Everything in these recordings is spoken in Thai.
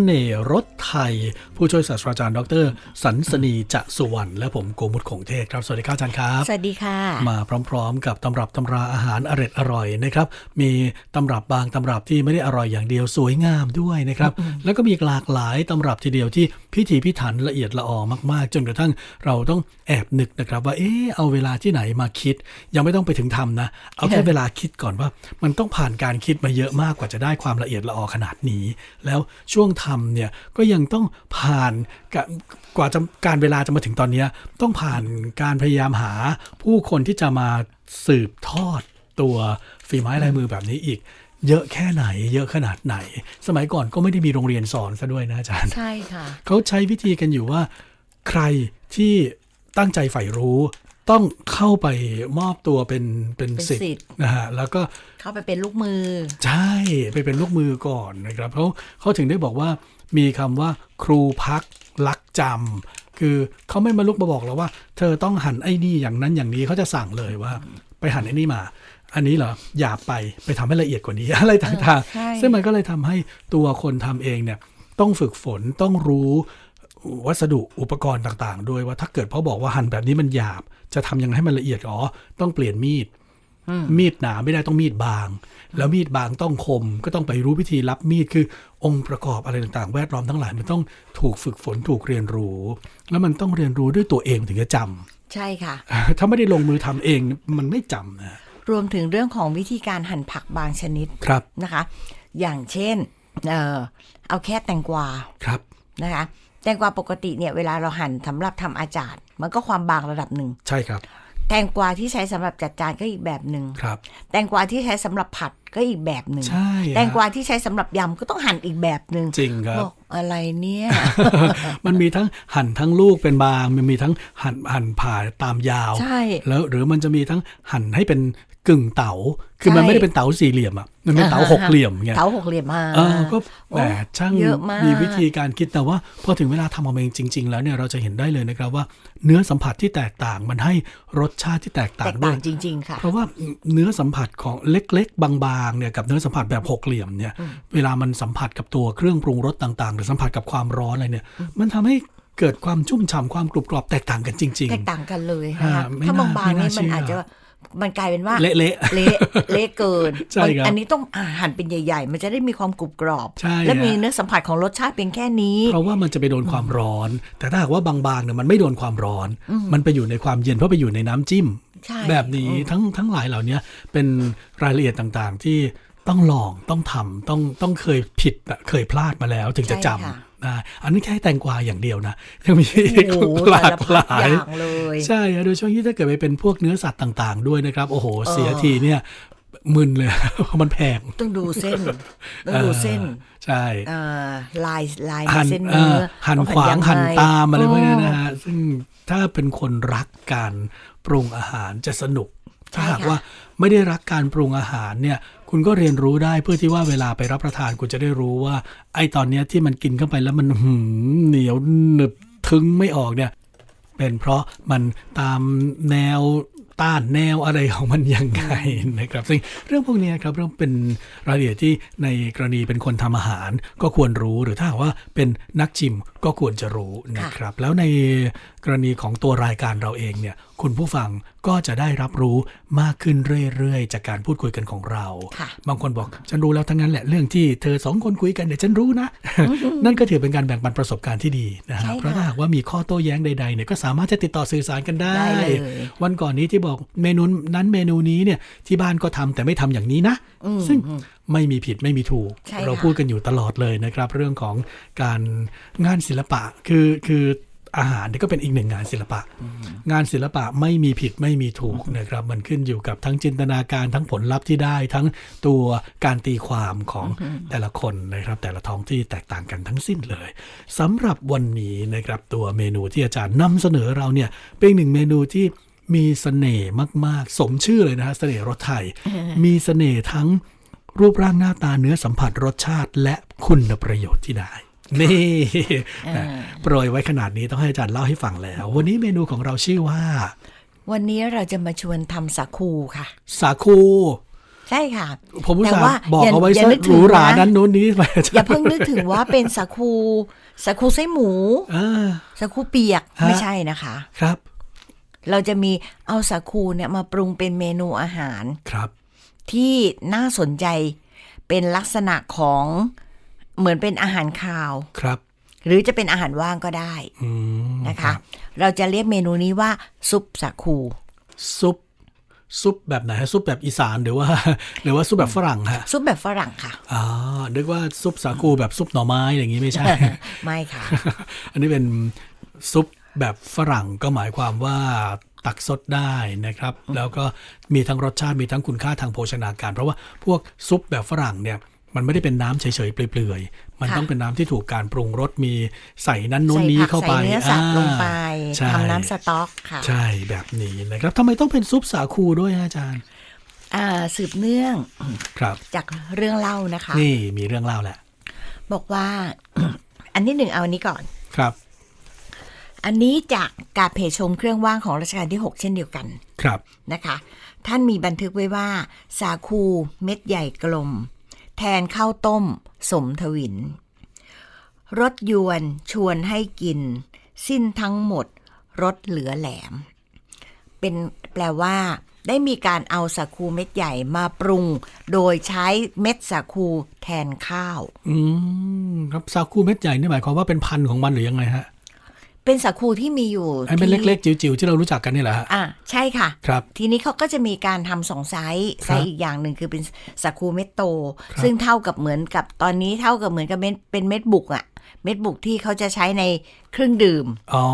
เสน่ห์รถไทย ผู้ช่วยศาสตราจารย์ดรสันสนีจะสุวรรณและผมโกมุตคงเทศครับ สวัสดีครับอาจารย์ครับ สวัสดีค่ะ มาพร้อมๆ กับตำรับตำราอาหารอร่อยอร่อยนะครับ มีตำรับบางตำรับที่ไม่ได้อร่อยอย่างเดียวสวยงามด้วยนะครับ แล้วก็มีหลากหลายตำรับทีเดียวที่พิถีพิถันละเอียดละออมากๆ จนกระทั่งเราต้องแอบนึกนะครับ ว่าเอ๊ะเอาเวลาที่ไหนมาคิด ยังไม่ต้องไปถึงทำนะ เอาแค่เวลาคิดก่อนว่า มันต้องผ่านการคิดมาเยอะมากกว่าจะได้ความละเอียดละออขนาดนี้ แล้วช่วงทำเนี่ยก็ยังต้องผ่านกะกว่าจะการเวลาจะมาถึงตอนเนี้ยต้องผ่านการพยายามหาผู้คนที่จะมาสืบทอดตัวฝีไม้ลายมือแบบนี้อีกเยอะแค่ไหน เยอะขนาดไหน สมัยก่อนก็ไม่ได้มีโรงเรียนสอนซะด้วยนะอาจารย์ ใช่ค่ะ เขาใช้วิธีกันอยู่ว่า ใครที่ตั้งใจใฝ่รู้ ต้องเข้าไปมอบตัวเป็นเป็นเป็นสิทศิษย์ธิ์นะฮะแล้วก็เข้าไปเป็นลูกมือ ใช่ไปเป็นลูกมือก่อนนะครับเขาเขาถึงได้บอกว่ามีคำว่าครูพักลักจำคือเขาไม่มาลุกมาบอกเราว่า เธอต้องหั่นไอ้นี่อย่างนั้นอย่างนี้เขาจะสั่งเลยว่า ไปหั่นไอ้นี่มา อันนี้เหรออย่าไปไปทำให้ละเอียดกว่านี้อะไรต่างใช่ๆซึ่งมันก็เลยทำให้ตัวคนทำเองเนี่ยต้องฝึกฝนต้องรู้ วัสดุอุปกรณ์ต่างๆ ด้วยว่าถ้าเกิดเขาบอกว่าหั่นแบบนี้มันหยาบ จะทำยังไงให้มันละเอียดอ๋อต้องเปลี่ยนมีด มีดหนาไม่ได้ต้องมีดบาง แล้วมีดบางต้องคม ก็ต้องไปรู้วิธีรับมีดคือองค์ประกอบอะไรต่างๆ แวดล้อมทั้งหลายมันต้องถูกฝึกฝนถูกเรียนรู้ แล้วมันต้องเรียนรู้ด้วยตัวเองถึงจะจใช่ค่ะำถ้าไม่ได้ลงมือทำเองมันไม่จำนะรวมถึงเรื่องของวิธีการหั่นผักบางชนิดครับนะคะ อย่างเช่นเออเอาแค่แตงกวาครับนะคะ แตงกวาปกติเนี่ยเวลาเราหั่นสำหรับทำอาจารย์ มันก็ความบางระดับหนึ่ง ใช่ครับ แตงกวาที่ใช้สำหรับจัดจานก็อีกแบบหนึ่งครับ แตงกวาที่ใช้สำหรับผัดก็อีกแบบหนึ่งใช่แตงกวาที่ใช้สำหรับยำก็ต้องหั่นอีกแบบหนึ่งจริงครับบอกอะไรเนี่ย มันมีทั้งหั่นทั้งลูกเป็นบางมันมีทั้งหั่นหั่นผ่าตามยาวใช่แล้วหรือมันจะมีทั้งหั่นให้เป็นกึ่งเต๋าคือมันใช่ไม่ได้เป็นเต๋าสี่เหลี่ยมอะมันเป็นเต๋าหกเหลี่ยมไงเต๋าหกเหลี่ยมมาเออก็แหมโอ้ช่างเยอะมากมีวิธีการคิดแต่ว่าพอถึงเวลาทำออกมาเองจริง ๆ แล้วเนี่ยเราจะเห็นได้เลยนะครับว่า เนื้อสัมผัสที่แตกต่างมันให้รสชาติที่แตกต่าแตงกด้ต่าวยงจริงๆค่ะเพราะว่าเนื้อสัมผัสของเล็กๆ บางๆเนี่ยกับเนื้อสัมผัสแบบหกเหลี่ยมเนี่ยเวลามันสัมผัสกับตัวเครื่องปรุงรสต่างๆ หรือสัมผัสกับความร้อนอะไรเนี่ย มันทำให้เกิดความชุ่มฉ่ำความกรุบกรอบแตกต่างกันจริงแตกต่างกันเลยอ่านะคะไม่ถ้าน่าบางๆไม่นี่น่ามันเชื่อออาจจะ มันกลายเป็นว่าๆเละเละเละเกินใช่ครับอันนี้ต้องอ่าหั่นเป็นใหญ่ ๆ มันจะได้มีความกรุบกรอบใช่และมีฮะเนื้อสัมผัสของรสชาติเพียงแค่นี้ เพราะว่ามันจะไปโดนความร้อน แต่ถ้าหากว่าบางๆเนี่ยมันไม่โดนความร้อน มันไปอยู่ในความเย็นเพราะไปอยู่ในน้ำจิ้มใช่แบบนี้ทั้งทั้งหลายเหล่านี้เป็นรายละเอียดต่างๆ ที่ต้องลองต้องทำต้องต้องเคยผิดอะเคยพลาดมาแล้ว ถึงจะจใช่ค่ะำ นะอันนี้แค่แตงกวาอย่างเดียวนะยังมีโอ้โหหลาสารกพัหดลายอย่างเลยใช่โดยเฉพาะที่งถ้าเกิดไปเป็นพวกเนื้อสัตว์ต่าง ๆ ด้วยนะครับ โอ้โห เสียเออทีเนี่ยมึนเลยเพราะมันแพง ต้องดูเส้น ต้องดูเส้นออใช่เอ่อลายลายในหั่นเส้นเอ่เนื้ออหั่นต้องขวางยัไหั่นตามอะไรพวกนี้นะโฮะซึ่งถ้าเป็นคนรักการปรุงอาหารจะสนุกใช่ถ้าหากค่ะว่าไม่ได้รักการปรุงอาหารเนี่ย คุณก็เรียนรู้ได้เพื่อที่ว่าเวลาไปรับประทานคุณจะได้รู้ว่า ไอ้ตอนเนี้ยที่มันกินเข้าไปแล้วมันหืมเหนียวหนึบทึงไม่ออกเนี่ย เป็นเพราะมันตามแนวต้านแนวอะไรของมันยังไงนะครับ ซึ่งเรื่องพวกนี้ครับเรื่องเป็นรายละเอียดที่ในกรณีเป็นคนทำอาหาร ก็ควรรู้หรือถ้าว่าเป็นนักชิมก็ควรจะรู้นะครับ แล้วใน รณีของตัวรายการเราเองเนี่ยคุณผู้ฟังก็จะได้รับรู้มากขึ้นเรื่อยๆ จากการพูดคุยกันของเราค่ะบางคนบอกฉันรู้แล้วทั้งนั้นแหละเรื่องที่เธอสองคนคุยกันเดี๋ยวฉันรู้นะ นั่นก็ถือเป็นการแบ่งปันประสบการณ์ที่ดีนะฮะใช่ค่ะเพราะถ้าหากว่ามีข้อโต้แย้งใดๆเนี่ยก็สามารถจะติดต่อสื่อสารกันได้ได้เลยวันก่อนนี้ที่บอกเมนูนั้นเมนูนี้เนี่ยที่บ้านก็ทำแต่ไม่ทำอย่างนี้นะ ซึ่งไม่มีผิดไม่มีถูกใช่เราค่ะพูดกันอยู่ตลอดเลยนะครับ เรื่องของการงานศิลปะคือคือ อาหารเนี่ยก็เป็นอีกหนึ่งงานศิลปะ งานศิลปะไม่มีผิดไม่มีถูกนะครับ มันขึ้นอยู่กับทั้งจินตนาการทั้งผลลัพธ์ที่ได้ ทั้งตัวการตีความของแต่ละคนนะครับ แต่ละท้องที่แตกต่างกันทั้งสิ้นเลยสำหรับวันนี้นะครับตัวเมนูที่อาจารย์นำเสนอเราเนี่ยเป็นอีกหนึ่งเมนูที่มีเสน่ห์มาก ๆ สมชื่อเลยนะฮะเสน่ห์รสไทย มีเสน่ห์ทั้งรูปร่างหน้าตาเนื้อสัมผัสรสชาติและคุณประโยชน์ที่ได้ นี่อ่าโปรยไว้ขนาดนี้ต้องให้อาจารย์เล่าให้ฟังแล้ว วันนี้เมนูของเราชื่อว่า วันนี้เราจะมาชวนทำสาคูค่ะ สาคูใช่ค่ะ ผมอุตแต่ส่าว่าห์บอกอย่าเอาไว้อย่าซะนึกหถึงรูหรานะนั้นนู้นนี้ไปอย่าเพิ่งนึกถึงว่าเป็นสาคูสาคูไส้หมูอ่าสาคูเปียกฮะไม่ใช่นะคะ ครับ เราจะมีเอาสาคูเนี่ยมาปรุงเป็นเมนูอาหารครับ ที่น่าสนใจเป็นลักษณะของ เหมือนเป็นอาหารคาวครับ หรือจะเป็นอาหารว่างก็ได้อืมนะคะรับเราจะเรียกเมนูนี้ว่าซุปสาคูซุปซุปแบบไหนฮะซุปแบบอีสานหรือว่า หรือว่าซุปแบบฝรั่งฮะซุปแบบฝรั่งค่ะอ๋อนึกว่าซุปสาคูแบบซุปหน่อไม้อย่างนี้ไม่ใช่ ไม่ค่ะ อันนี้เป็นซุปแบบฝรั่งก็หมายความว่าตักสดได้นะครับ แล้วก็มีทั้งรสชาติมีทั้งคุณค่าทางโภชนาการ เพราะว่าพวกซุปแบบฝรั่งเนี่ย มันไม่ได้เป็นน้ำเฉยๆเปลือยๆ มันค่ะต้องเป็นน้ำที่ถูกการปรุงรสมีใส่นั้นนู้นใส่นี้ผักเข้าไปใส่เนื้อสัตว์ลงไปใช่ทำน้ำสต๊อกค่ะ ใช่แบบนี้นะครับทำไมต้องเป็นซุปสาคูด้วยฮะอาจารย์อ่าสืบเนื่องครับ จากเรื่องเล่านะคะ นี่มีเรื่องเล่าแหละ บอกว่า อันที่หนึ่งเอาอันนี้ก่อนครับ อันนี้จากกาเพชงเครื่องว่างของรัชกาลที่ 6 เช่นเดียวกันครับนะคะ ท่านมีบันทึกไว้ว่า สาคูเม็ดใหญ่กลม แทนข้าวต้ม สมทวินรสยวนชวนให้กิน สิ้นทั้งหมดรสเหลือแหลม เป็นแปลว่า ได้มีการเอาสาคูเม็ดใหญ่มาปรุง โดยใช้เม็ดสาคูแทนข้าว อืมครับสาคูเม็ดใหญ่นี่หมายความว่าเป็นพันธุ์ของมันหรือยังไงฮะ เป็นสาคูที่มีอยู่ไอ้เป็นที่เล็กๆ จิ๋วๆ ที่เรารู้จักกันนี่แหละฮะอะใช่ค่ะครับทีนี้เขาก็จะมีการทำสองไซส์ไซส์อีกอย่างหนึ่งคือเป็นสาคูเม็ดโตครับซึ่งเท่ากับเหมือนกับตอนนี้เท่ากับเหมือนกับเม็ดเป็นเม็ดบุกอะ เม็ดบุกที่เขาจะใช้ในเครื่องดื่มอ๋อ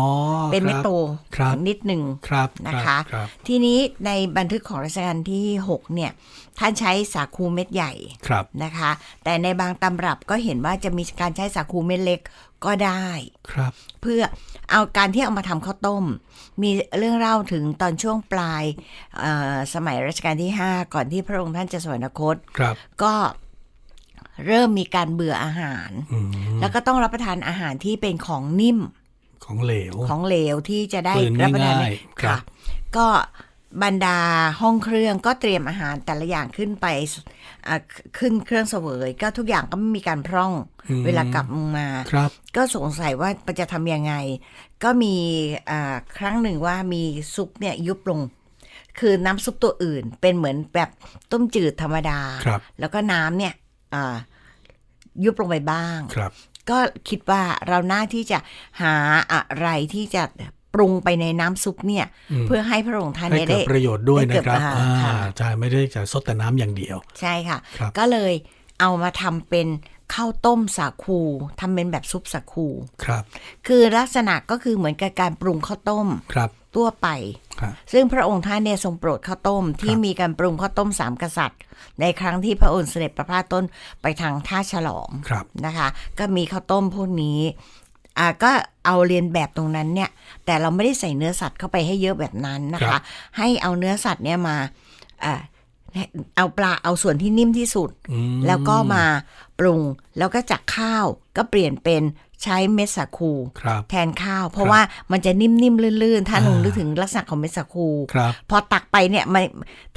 เป็นเม็ดโตครับนิดหนึ่งครับนะคะครับทีนี้ในบันทึกของรัชกาลที่ 6 เนี่ย ท่านใช้สาคูเม็ดใหญ่ครับนะคะ แต่ในบางตำรับก็เห็นว่าจะมีการใช้สาคูเม็ดเล็กก็ได้ครับ เพื่อเอาการที่เอามาทำข้าวต้ม มีเรื่องเล่าถึงตอนช่วงปลายเอ่อสมัยรัชกาลที่ 5 ก่อนที่พระองค์ท่านจะสวรรคตครับก็ เริ่มมีการเบื่ออาหารอืมแล้วก็ต้องรับประทานอาหารที่เป็นของนิ่ม ของเหลว ของเหลวที่จะได้กลืนรับประทานง่ายๆครับค่ะ ก็บรรดาห้องเครื่องก็เตรียมอาหารแต่ละอย่างขึ้นไปอะขึ้นเครื่องเสวย ก็ทุกอย่างก็ไม่มีการพร่องอืมเวลากลับมาครับ ก็สงสัยว่าจะทำยังไง ก็มีอ่าครั้งหนึ่งว่ามีซุปเนี่ยยุบลง คือน้ำซุปตัวอื่นเป็นเหมือนแบบต้มจืดธรรมดาครับแล้วก็น้ำเนี่ยอ่า ยุบลงไปบ้างครับ ก็คิดว่าเราน่าที่จะหาอะไรที่จะปรุงไปในน้ำซุปเนี่ยอืมเพื่อให้พระองค์ท่านให้เนี่ยเกิได้ดประโยชน์ด้วยได้นะเกิดครับอ่าอ่าค่ะใช่ไม่ได้จะซดแต่น้ำอย่างเดียว ใช่ค่ะครับก็เลยเอามาทำเป็น ข้าวต้มสาคูทำเป็นแบบซุปสาคูครับ คือลักษณะก็คือเหมือนกับการปรุงข้าวต้มครับทั่วไปครับซึ่งพระองค์ท่านเนี่ยทรงโปรดข้าวต้มที่มีการปรุงข้าวต้มสามกษัตริย์ ในครั้งที่พระองค์เสด็จประพาสต้นไปทางท่าฉลองครับนะคะ ก็มีข้าวต้มพวกนี้อ่าก็เอาเรียนแบบตรงนั้นเนี่ย แต่เราไม่ได้ใส่เนื้อสัตว์เข้าไปให้เยอะแบบนั้นนะครัคะบให้เอาเนื้อสัตว์เนี่ยมาอ่า เอาปลาเอาส่วนที่นิ่มที่สุดอืมแล้วก็มาปรุงแล้วก็จากข้าวก็เปลี่ยนเป็น ใช้เม็ดสาคูครับแทนข้าว เพราะว่ามันจะนิ่มๆลื่นๆ ถ้าอ่าลงนึกถึงลักษณะของเม็ดสาคูครับพอตักไปเนี่ยมัน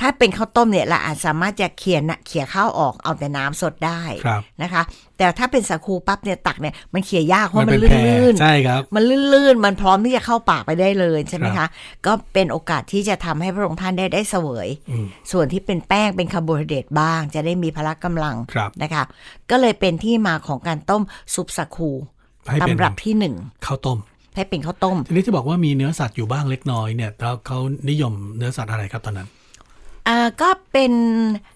ถ้าเป็นข้าวต้มเนี่ยเราอาจสามารถจะเขี่ยนะเขี่ยข้าวออกเอาแต่น้ำสดได้ครับนะคะ แต่ถ้าเป็นสาคูปั๊บเนี่ยตักเนี่ยมันเขี่ยยากเพราะมันเป็นแพรลื่นๆใช่ครับมันลื่นๆ มันพร้อมที่จะเข้าปากไปได้เลยใช่ไหมครัคะบก็เป็นโอกาสที่จะทำให้พระองค์ท่านได้ได้เสวยอืมส่วนที่เป็นแป้งเป็นคาร์โบไฮเดรตบ้าง จะได้มีพละกำลังครับนะคะ ก็เลยเป็นที่มาของการต้มซุปสาคู ให้เป็นตำรับที่หนึ่งข้าวต้ม ให้เป็นข้าวต้ม ทีนี้ที่บอกว่ามีเนื้อสัตว์อยู่บ้างเล็กน้อยเนี่ยแล้วเขานิยมเนื้อสัตว์อะไรครับตอนนั้นอ่าก็เป็น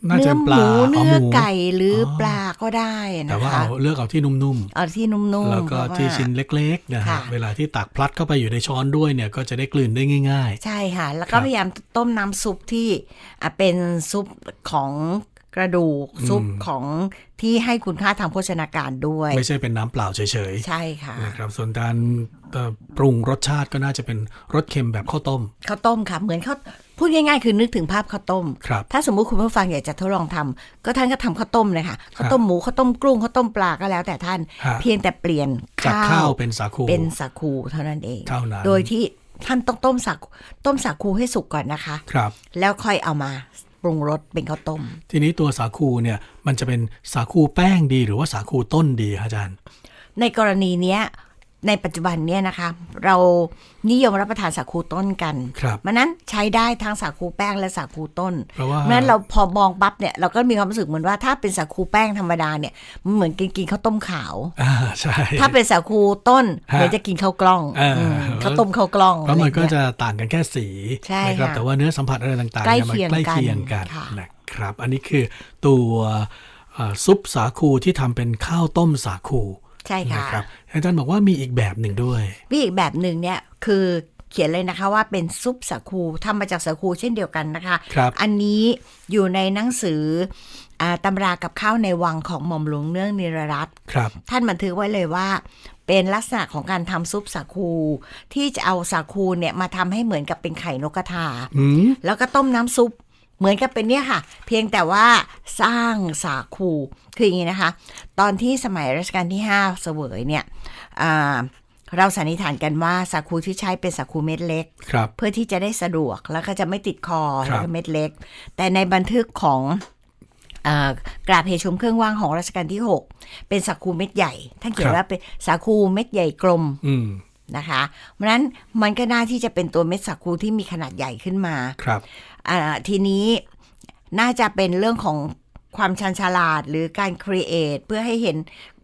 น่าเนื้จะอหปลามูอ๋อเนื้อหมูไก่หรือออปลาก็ได้นะแต่ว่าคะเอาเลือกเอาที่นุ่มเอาที่นุ่มๆๆแล้วก็เพราะที่ว่าชิ้นเล็กๆนะฮะค่ะเวลาที่ตักพลัดเข้าไปอยู่ในช้อนด้วยเนี่ยก็จะได้กลืนได้ง่ายใช่ค่ะ แล้วคก็รับพยายามต้มน้ำซุปที่อะเป็นซุปของ กระดูกอืมซุปของที่ให้คุณค่าทางโภชนาการด้วยๆไม่ใช่เป็นน้ำเปล่าเฉยใช่ค่ะๆนะครับส่วนการเอ่อปรุงรสชาติก็น่าจะเป็นรสเค็มแบบข้าวต้มข้าวต้มค่ะเหมือนข้าวพูดง่ายๆ คือนึกถึงภาพข้าวต้มครับถ้าสมมุติคุณผู้ฟังอยากจะทดลองทำก็ท่านก็ทำข้าวต้มเลยค่ะข้าวต้มหมูข้าวต้มกรุ้งข้าวต้มปลาก็แล้วแต่ท่านฮะเพียงแต่เปลี่ยนจากข้าวเป็นสาคูเป็นสาคูเท่านั้นเองเท่านั้นโดยที่ท่านต้องต้มสาคูต้มสาคูให้สุกก่อนนะคะครับแล้วค่อยเอามา ปรุงรสเป็นข้าวต้ม ทีนี้ตัวสาคูเนี่ยมันจะเป็นสาคูแป้งดีหรือว่าสาคูต้นดีคะอาจารย์ ในกรณีเนี้ย ในปัจจุบันเนี่ยนะคะ เรานิยมรับประทานสาคูต้นกันครับมันนั้นใช้ได้ทั้งสาคูแป้งและสาคูต้น เพราะว่าเพราะฉะนั้นเราพอมองปั๊บเนี่ยเราก็มีความรู้สึกเหมือนว่าถ้าเป็นสาคูแป้งธรรมดาเนี่ยมันเหมือนกินกินข้าวต้มขาวอ่าใช่ถ้าเป็นสาคูต้นฮะเหมือนจะกินข้าวกล้องอ่าอืมข้าวต้มข้าวกล้องเพราะมันก็อไรเงี้ยจะต่างกันแค่สีใช่นะครับค่ะแต่ว่าเนื้อสัมผัสอะไรต่างๆใกล้เนี่ยมันเคียงใกล้เคียงกันกันค่ะนะครับ อันนี้คือตัวเอ่อซุปสาคูที่ทำเป็นข้าวต้มสาคู ใช่ค่ะนะครับอาจารย์บอกว่ามีอีกแบบหนึ่งด้วยวิอีกแบบหนึ่งเนี่ยคือเขียนเลยนะคะว่าเป็นซุปสาคูทำมาจากสาคูเช่นเดียวกันนะคะครับอันนี้อยู่ในหนังสืออาตำรากับข้าวในวังของหม่อมหลวงเนื่องนิรรัตน์ครับ ท่านบันทึกไว้เลยว่า เป็นลักษณะของการทำซุปสาคู ที่จะเอาสาคูเนี่ยมาทำให้เหมือนกับเป็นไข่นกกระทาอืมแล้วก็ต้มน้ำซุปเหมือนกับเป็นเนี่ยค่ะ เพียงแต่ว่าสร้างสาคู คืออย่างนี้นะคะ ตอนที่สมัยรัชกาลที่ 5 เสวยเนี่ยอ่าเราสันนิษฐานกันว่าสาคูที่ใช้เป็นสาคูเม็ดเล็กครับเพื่อที่จะได้สะดวกแล้วก็จะไม่ติดคอครับแล้วก็เม็ดเล็ก แต่ในบันทึกของเอ่อกราบเหตุชมเครื่องว่างของรัชกาลที่ 6 เป็นสาคูเม็ดใหญ่ ท่านเขียนว่าเป็นสาคูเม็ดใหญ่กลมอืมนะคะ เพราะฉะนั้นมันก็น่าที่จะเป็นตัวเม็ดสาคูที่มีขนาดใหญ่ขึ้นมาครับอ่าทีนี้น่าจะเป็นเรื่องของ ความชันฉลาดหรือการครีเอทเพื่อให้เห็น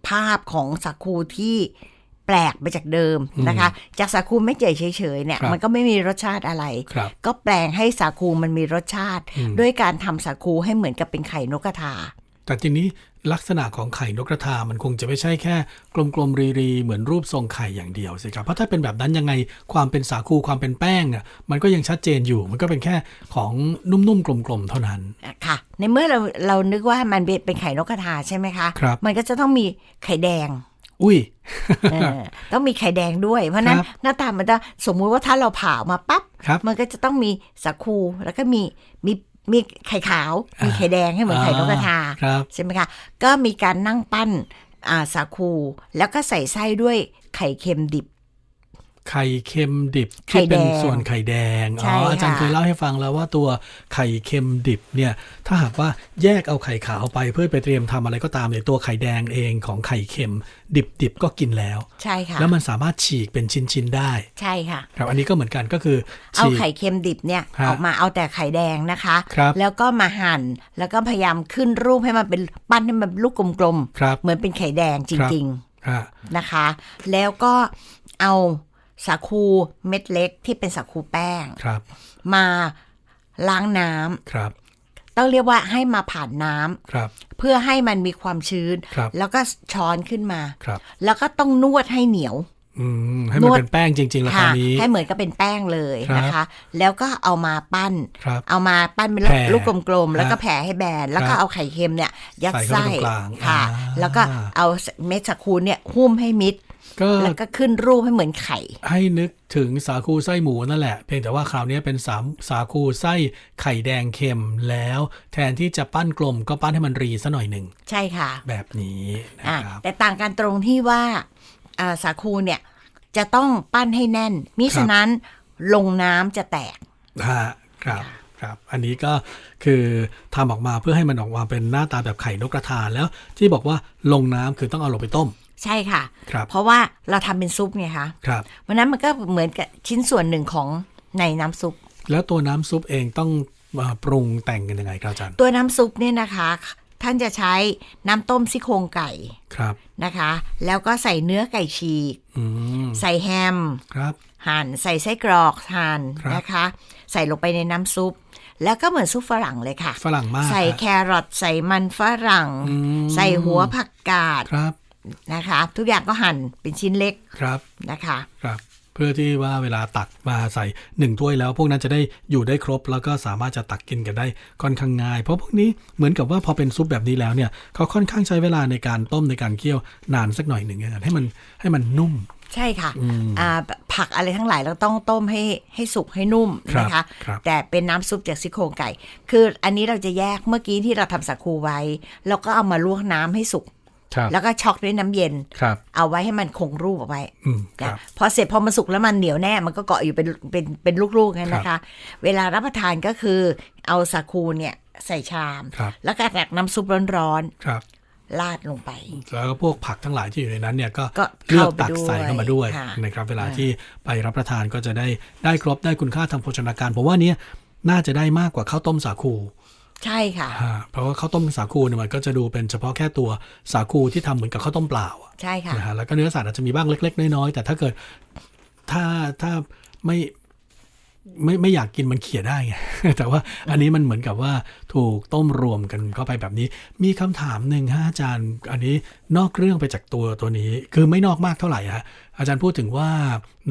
ภาพของสาคูที่แปลกไปจากเดิมนะคะ จากสาคูเม็ดใหญ่เฉยๆเนี่ยครับมันก็ไม่มีรสชาติอะไรครับก็แปลงให้สาคูมันมีรสชาติอืมด้วยการทำสาคูให้เหมือนกับเป็นไข่นกกระทา แต่ทีนี้ลักษณะของไข่นกกระทามันคงจะไม่ใช่แค่กลมๆรีๆเหมือนรูปทรงไข่อย่างเดียวสิครับเพราะถ้าเป็นแบบนั้นยังไงความเป็นสาคูความเป็นแป้งอะมันก็ยังชัดเจนอยู่ มันก็เป็นแค่ของนุ่มๆกลมๆเท่านั้นค่ะ ในเมื่อเราเรานึกว่ามันเป็นไข่นกกระทาใช่ไหมคะครับมันก็จะต้องมีไข่แดง อุ้ยเออต้องมีไข่แดงด้วย เพราะฉะนั้นครับหน้าตามันจะสมมุติว่าถ้าเราผ่าออกมาปั๊บครับมันก็จะต้องมีสาคูแล้วก็มีมี มีไข่ขาว มีไข่แดงให้เหมือนไข่นกกระทาครับใช่ไหมคะ ก็มีการนั่งปั้นอ่าสาคู แล้วก็ใส่ไส้ด้วยไข่เค็มดิบ ไข่เค็มดิบไข่ที่เป็นแดงส่วนไข่แดงใช่อ๋ออาจารย์ค่ะเคยเล่าให้ฟังแล้วว่าตัวไข่เค็มดิบเนี่ยถ้าหากว่าแยกเอาไข่ขาวไปเพื่อไปเตรียมทำอะไรก็ตามเนี่ยตัวไข่แดงเองของไข่เค็ม ดิบๆก็กินแล้วใช่ค่ะแล้วมันสามารถฉีกเป็นชิ้นๆได้ใช่ค่ะครับอันนี้ก็เหมือนกันก็คือเอาฉีกไข่เค็มดิบเนี่ยฮะออกมาเอาแต่ไข่แดงนะคะครับแล้วก็มาหั่นแล้วก็พยายามขึ้นรูปให้มันเป็นปั้นให้มันเป็นลูกกลมครับๆเหมือนเป็นไข่แดงจริงๆอ่านะคะ แล้วก็เอา สาคูเม็ดเล็กที่เป็นสาคูแป้งครับ มาล้างน้ำครับ ต้องเรียกว่าให้มาผ่านน้ำครับ เพื่อให้มันมีความชื้นครับแล้วก็ช้อนขึ้นมาครับแล้วก็ต้องนวดให้เหนียวอืมให้มันนวดเป็นแป้งจริงๆแล้วคราวนี้ให้เหมือนกับเป็นแป้งเลยครับนะคะ แล้วก็เอามาปั้นครับเอามาปั้นเป็นแผ่ลูกกลมๆ แล้วก็ฮะแผ่ให้แบน แล้วครัก็บเอาไข่เค็มเนี่ยยัดใส่เข้าไส้ไปตรงกลางค่ะอ่าแล้วก็เอาเม็ดสาคูเนี่ยหุ้มให้มิด ก็แล้วก็ขึ้นรูปให้เหมือนไข่ ให้นึกถึงสาคูไส้หมูนั่นแหละ เพียงแต่ว่าคราวนี้เป็นสามสาคูไส้ไข่แดงเค็มแล้ว แทนที่จะปั้นกลมก็ปั้นให้มันรีซะหน่อยหนึ่งใช่ค่ะ แบบนี้นะอะครับแต่ต่างกันตรงที่ว่าอ่าสาคูเนี่ยจะต้องปั้นให้แน่นมิฉะนั้นลงน้ำจะแตกฮะครับครับ อันนี้ก็คือทำออกมาเพื่อให้มันออกมาเป็นหน้าตาแบบไข่นกกระทาแล้วที่บอกว่าลงน้ำคือต้องเอาลงไปต้ม ใช่ค่ะครับเพราะว่าเราทำเป็นซุปไงคะครับเพราะฉะนั้นมันก็เหมือนกับชิ้นส่วนหนึ่งของในน้ำซุป แล้วตัวน้ำซุปเองต้องมาปรุงแต่งกันยังไงครับอาจารย์ ตัวน้ำซุปเนี่ยนะคะ ท่านจะใช้น้ำต้มซี่โครงไก่ครับนะคะ แล้วก็ใส่เนื้อไก่ฉีกอืมใส่แฮมครับหั่นใส่ไส้กรอกหั่นครับนะคะ ใส่ลงไปในน้ำซุปแล้วก็เหมือนซุปฝรั่งเลยค่ะ ฝรั่งมาก ใส่ฮะแครอทใส่มันฝรั่งอืมใส่หัวผักกาดครับ นะคะ ทุกอย่างก็หั่นเป็นชิ้นเล็กครับนะคะครับเพื่อที่ว่าเวลาตักมาใส่หนึ่งถ้วยแล้วพวกนั้นจะได้อยู่ได้ครบ แล้วก็สามารถจะตักกินกันได้ค่อนข้างง่าย เพราะพวกนี้เหมือนกับว่าพอเป็นซุปแบบนี้แล้วเนี่ยเขาค่อนข้างใช้เวลาในการต้มในการเคี่ยวนานสักหน่อยหนึ่งนะให้มันให้มันนุ่มใช่ค่ะอืมอ่าผักอะไรทั้งหลายเราต้องต้มให้ให้สุกให้นุ่มครับนะคะครับแต่เป็นน้ำซุปจากซี่โครงไก่ คืออันนี้เราจะแยกเมื่อกี้ที่เราทำสาคูไว้ แล้วก็เอามาลวกน้ำให้สุกครับ แล้วก็ช็อกด้วยน้ำเย็นครับเอาไว้ให้มันคงรูปเอาไว้อืมคนะรับพอเสร็จพอมันสุกแล้วมันเหนียวแน่ มันก็เกาะอยู่เป็นเป็นเป็นลูกๆงั้นนะคะ เวลารับประทานก็คือ เอาสาคูเนี่ยใส่ชามครับแล้วก็ตักน้ำซุปร้อนครับๆราดลงไป แล้วก็พวกผักทั้งหลายที่อยู่ในนั้นเนี่ยก็ก็เลือกเข้าไปตักใส่เข้ามาด้วยค่ะนะครับ เวลาอ่าที่ไปรับประทานก็จะได้ได้ครบได้คุณค่าทางโภชนาการผมว่าเนี้ยน่าจะได้มากกว่าข้าวต้มสาคู ใช่ค่ะอ่าเพราะว่าข้าวต้มสาคูเนี่ยมันก็จะดูเป็นเฉพาะแค่ตัวสาคูที่ทำเหมือนกับข้าวต้มเปล่าอะใช่ค่ะนะฮะแล้วก็เนื้อสัตว์อาจจะมีบ้างเล็ก ๆ น้อยๆแต่ถ้าเกิดถ้าถ้าไม่ ไม่ไม่อยากกินมันเขี่ยได้ไงแต่ว่าอันนี้มันเหมือนกับว่าถูกต้มรวมกันเข้าไปแบบนี้ มีคำถามหนึ่งฮะอาจารย์ อันนี้นอกเรื่องไปจากตัวตัวนี้ คือไม่นอกมากเท่าไหร่ฮะอาจารย์พูดถึงว่า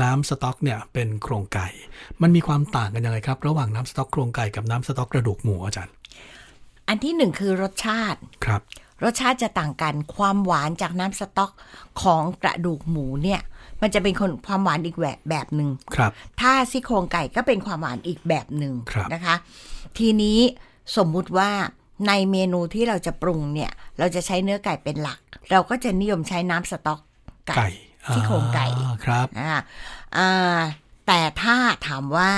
น้ำสต๊อกเนี่ยเป็นโครงไก่ มันมีความต่างกันยังไงครับ ระหว่างน้ำสต๊อกโครงไก่กับน้ำสต๊อกกระดูกหมูอาจารย์ อันที่หนึ่งคือรสชาติครับ รสชาติจะต่างกันความหวานจากน้ำสต๊อกของกระดูกหมูเนี่ย มันจะเป็นคนความหวานอีกแบบแบบหนึ่งครับ ถ้าซี่โครงไก่ก็เป็นความหวานอีกแบบหนึ่งครับนะคะ ทีนี้สมมุติว่าในเมนูที่เราจะปรุงเนี่ย เราจะใช้เนื้อไก่เป็นหลัก เราก็จะนิยมใช้น้ำสต๊อกไก่ไก่ซี่โครงไก่อ่าครับอ่าอ่าแต่ถ้าถามว่า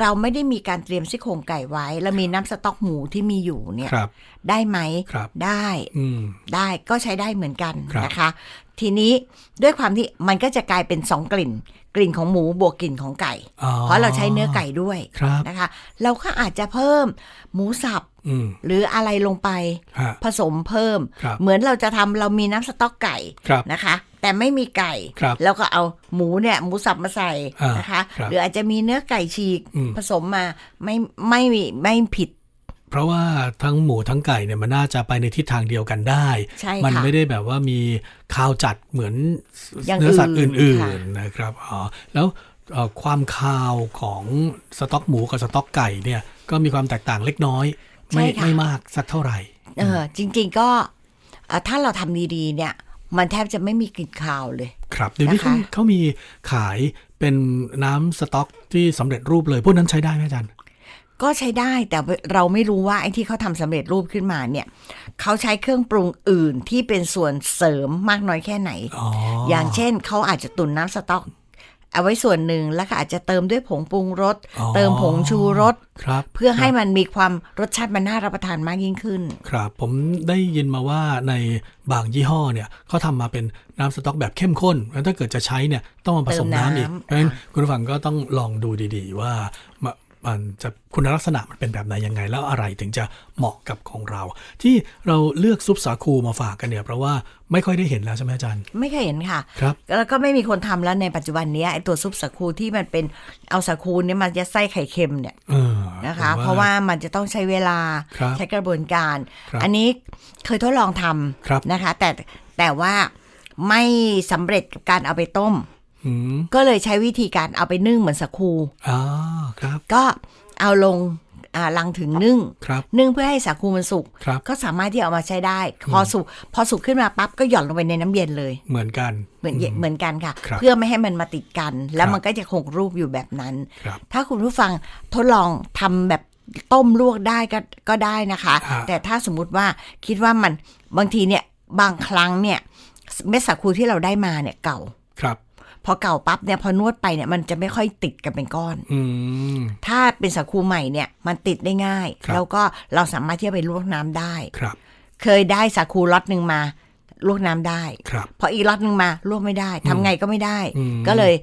เราไม่ได้มีการเตรียมซี่โครงไก่ไว้ แล้วมีน้ำสต๊อกหมูที่มีอยู่เนี่ยครับได้ไหมครับได้อืมได้ก็ใช้ได้เหมือนกันครับนะคะ ทีนี้ด้วยความที่มันก็จะกลายเป็นสองกลิ่น กลิ่นของหมูบวกกลิ่นของไก่อ๋อเพราะเราใช้เนื้อไก่ด้วยครับนะคะ เราก็อาจจะเพิ่มหมูสับอืมหรืออะไรลงไปฮะผสมเพิ่มครับเหมือนเราจะทำเรามีน้ำสต๊อกไก่ครับนะคะ แต่ไม่มีไก่ครับแล้วก็เอาหมูเนี่ยหมูสับมาใส่อ่านนะคะครับหรืออาจจะมีเนื้อไก่ฉีกอืมผสมมาไม่ไม่ไม่ผิด เพราะว่าทั้งหมูทั้งไก่เนี่ยมันน่าจะไปในทิศทางเดียวกันได้ใช่ค่ะมันไม่ได้แบบว่ามีคาวจัดเหมือนอย่างเนื้อสัตว์อื่อื่นค่ะนๆนะครับอ๋อแล้วเอ่อความคาวของสต๊อกหมูกับสต๊อกไก่เนี่ยก็มีความแตกต่างเล็กน้อย ไม่ใช่ค่ะไม่มากสักเท่าไหร่เออจริง ๆก็เอ่อถ้าเราทำดีๆเนี่ย มันแทบจะไม่มีกลิ่นคาวเลย ครับเดี๋ยวนี้นะคะเขาเขามีขายเป็นน้ำสต๊อกที่สำเร็จรูปเลย พวกนั้นใช้ได้ไหมอาจารย์ ก็ใช้ได้แต่เราไม่รู้ว่าไอ้ที่เขาทำสำเร็จรูปขึ้นมาเนี่ยเขาใช้เครื่องปรุงอื่นที่เป็นส่วนเสริมมากน้อยแค่ไหนอ๋ออย่างเช่นเขาอาจจะตุนน้ำสต๊อก เอาไว้ส่วนหนึ่งแล้วก็อาจจะเติมด้วยผงปรุงรสอ๋อเติมผงชูรสครับเพื่อให้มันมีความรสชาติมันน่ารับประทานมากยิ่งขึ้น ครับผมได้ยินมาว่าในบางยี่ห้อเนี่ยเขาทำมาเป็นน้ำสต๊อกแบบเข้มข้นแล้วถ้าเกิดจะใช้เนี่ยต้องมาผสมน้ำอีกเติมน้ำเพราะฉะนั้นค่ะคุณผู้ฟังก็ต้องลองดูดี ๆ ว่า มามันจะคุณลักษณะมันเป็นแบบไหนยังไง แล้วอะไรถึงจะเหมาะกับของเรา ที่เราเลือกซุปสาคูมาฝากกันเนี่ยเพราะว่าไม่ค่อยได้เห็นแล้วใช่ไหมอาจารย์ ไม่เคยเห็นค่ะครับแล้วก็ไม่มีคนทำแล้วในปัจจุบันเนี้ยไอตัวซุปสาคูที่มันเป็นเอาสาคูเนี่ยมันจะไส้ไข่เค็มเนี่ยเออนะคะผมเพราะว่ามันจะต้องใช้เวลาครับใช้กระบวนการครับอันนี้เคยทดลองทครับำนะคะ แต่แต่ว่าไม่สำเร็จกับการเอาไปต้มอืม ก็เลยใช้วิธีการเอาไปนึ่งเหมือนสาคูอ๋อครับ ก็เอาลงอ่าลังถึงนึ่งครับนึ่งเพื่อให้สาคูมันสุกครับก็สามารถที่เอามาใช้ได้ พอสุก พอสุกขึ้นมาปั๊บก็หย่อนลงไปในน้ำเย็นเลย เหมือนกัน เหมือนเหมือนกันค่ะครับเพื่อไม่ให้มันมาติดกัน แล้ควรับมันก็จะคงรูปอยู่แบบนั้นครับถ้าคุณผู้ฟังทดลองทำแบบต้มลวกได้ก็ก็ได้นะคะอ่าแต่ถ้าสมมุติว่าคิดว่ามันบางทีเนี่ยบางครั้งเนี่ยเม็ดสาคูที่เราได้มาเนี่ยเก่า ครับ พอเก่าปั๊บเนี่ยพอนวดไปเนี่ยมันจะไม่ค่อยติดกันเป็นก้อนอืมถ้าเป็นสาคูใหม่เนี่ยมันติดได้ง่ายครับแล้วก็เราสามารถที่จะไปลวกน้ำได้ครับ เคยได้สาคูล็อตหนึ่งมาลวกน้ำได้ครับพออีกล็อตหนึ่งมาลวกไม่ได้ทำไงก็ไม่ได้อืมก็เลย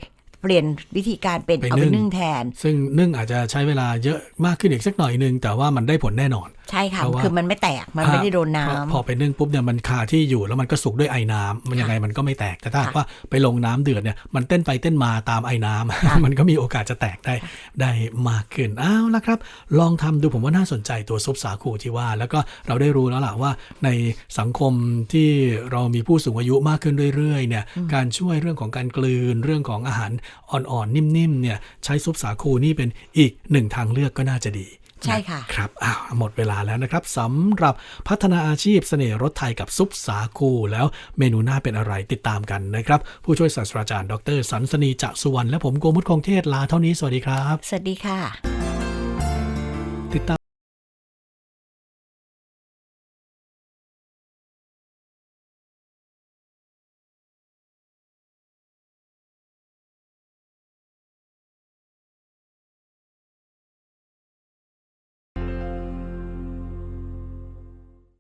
เปลี่ยนวิธีการเป็นไปเอาไปนึ่งนึ่งแทน ซึ่งนึ่งอาจจะใช้เวลาเยอะมากขึ้นอีกสักหน่อยนึงแต่ว่ามันได้ผลแน่นอนใช่ค่ะเพราะว่าคือมันไม่แตก มันไม่ได้โดนน้ำพอพอไปนึ่งปุ๊บเนี่ยมันคาที่อยู่แล้วมันก็สุกด้วยไอ้น้ำมันยังไงมันก็ไม่แตก แต่ถ้าหากค่ะว่าไปลงน้ำเดือดเนี่ยมันเต้นไปเต้นมาตามไอ้น้ำค่ะมันก็มีโอกาสจะแตกได้ได้มากขึ้นอ้าวละครับ ลองทำดูผมว่าน่าสนใจตัวซุปสาคูที่ว่า แล้วก็เราได้รู้แล้วล่ะว่าในสังคมที่เรามีผู้สูงอายุมากขึ้นเรื่อยๆเนี่ยการช่วยเรื่องของการกลืนเรื่องของอาหารอ่อนๆนิ่มๆเนี่ยใช้ซุปสาคูนี่เป็นอีกหนึ่งทางเลือกก็น่าจะดี ใช่ค่ะครับอ้าวหมดเวลาแล้วนะครับสำหรับพัฒนาอาชีพเสน่ห์รถไทยกับซุปสาคู แล้วเมนูหน้าเป็นอะไรติดตามกันนะครับ ผู้ช่วยศาสตราจารย์ ดรสันสนีจะสุวรรณและผมโกมุตคงเทศลาเท่านี้สวัสดีครับ สวัสดีค่ะ ติดตาม